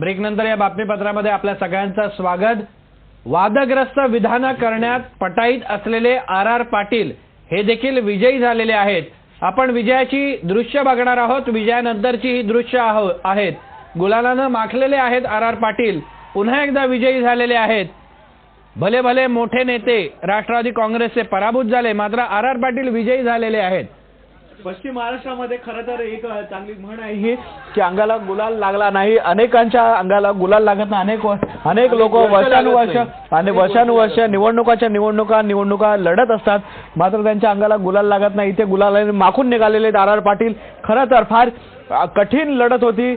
Break नंतर या बातमीपत्रामध्ये आपल्या सगळ्यांचं स्वागत. वादग्रस्त विधानं करण्यात पटाईत असलेले आर आर पाटील हे देखील विजयी झालेले आहेत. आपण विजयाची दृश्य बघणार आहोत. विजयानंतरची ही दृश्य आहो आहेत. गुलालानं माखलेले आहेत आर आर पाटील. पुन्हा एकदा विजयी झालेले आहेत. भले भले मोठे नेते राष्ट्रवादी काँग्रेसचे पराभूत झाले मात्र आर आर पाटील विजयी झालेले आहेत. पश्चिम महाराष्ट्रामध्ये खरं तर एक चांगली म्हण आहे ही की अंगाला गुलाल लागला नाही. अनेकांच्या अंगाला गुलाल लागत नाही. अनेक व- अनेक लोक वर्षानुवर्ष आणि वर्षानुवर्ष निवडणुकाच्या निवडणुका निवडणुका लढत असतात. मात्र त्यांच्या अंगाला गुलाल लागत नाही. इथे गुलाल माखून निघालेले आर आर पाटील. खरं तर फार अ, कठीण लढत होती.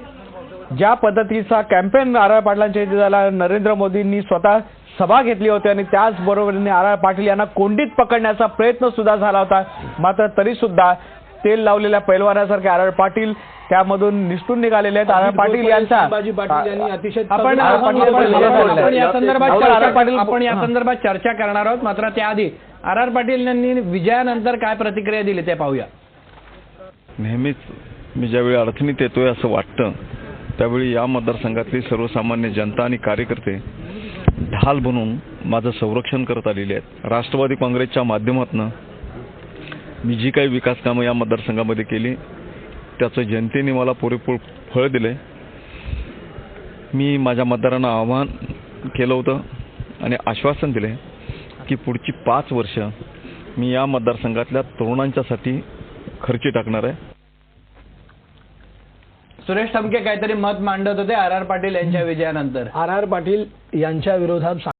ज्या पद्धतीचा कॅम्पेन आर आर पाटलांच्या इथे झाला. नरेंद्र मोदींनी स्वतः सभा घेतली होती आणि त्याचबरोबरीने आर आर पाटील यांना कोंडीत पकडण्याचा प्रयत्न सुद्धा झाला होता. मात्र तरी सुद्धा तेल लावलेल्या पैलवानासारखे आर आर पाटील त्यामधून निसटून निघालेले आहेत आर आर पाटील यांचा संभाजी पाटील यांनी अतिशय आपण. या आपण. संदर्भात चर्चा करणार आहोत मात्र त्याआधी आर आर पाटील यांनी विजयानंतर काय प्रतिक्रिया दिली ते पाहूया नेहमीच मी ज्यावेळी अडचणीत येतोय असं वाटतं त्यावेळी या मतदारसंघातली सर्वसामान्य जनता आणि कार्यकर्ते ढाल बनून माझं संरक्षण करत आलेले आहेत राष्ट्रवादी काँग्रेसच्या माध्यमातून मी जी काही विकास कामं या मतदारसंघामध्ये केली त्याचं जनतेने मला पुरेपूर फळ दिलं. मी माझ्या मतदारांना आव्हान केलं होतं आणि आश्वासन दिले की पुढची पाच वर्ष मी या मतदारसंघातल्या तरुणांच्यासाठी खर्ची टाकणार आहे. सुरेश टमके काहीतरी मत मांडत होते आर आर पाटील यांच्या विजयानंतर. आर आर पाटील यांच्या विरोधात